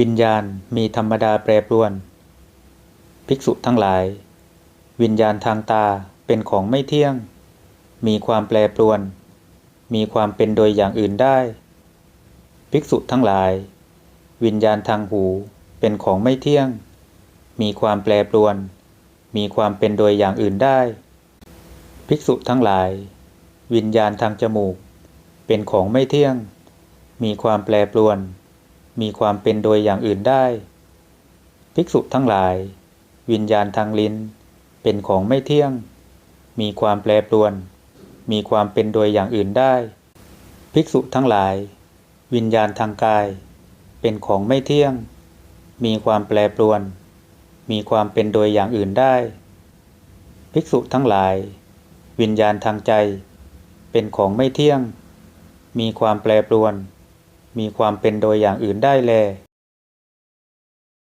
วิญญาณมีธรรมดาแปรปรวน ภิกษุทั้งหลาย วิญญาณทางตาเป็นของไม่เที่ยง มีความแปรปรวน มีความเป็นโดยอย่างอื่นได้ ภิกษุทั้งหลาย วิญญาณทางหูเป็นของไม่เที่ยง มีความแปรปรวน มีความเป็นโดยอย่างอื่นได้ ภิกษุทั้งหลาย วิญญาณทางจมูก เป็นของไม่เที่ยง มีความแปรปรวน มีความเป็นโดยอย่างอื่นได้ ภิกษุทั้งหลาย วิญญาณทางลิ้น เป็นของไม่เที่ยง มีความแปรปรวน มีความเป็นโดยอย่างอื่นได้ ภิกษุทั้งหลาย วิญญาณทางกาย เป็นของไม่เที่ยง มีความแปรปรวน มีความเป็นโดยอย่างอื่นได้ ภิกษุทั้งหลาย วิญญาณทางใจ เป็นของไม่เที่ยง มีความแปรปรวน มีความเป็นโดยอย่างอื่นได้แล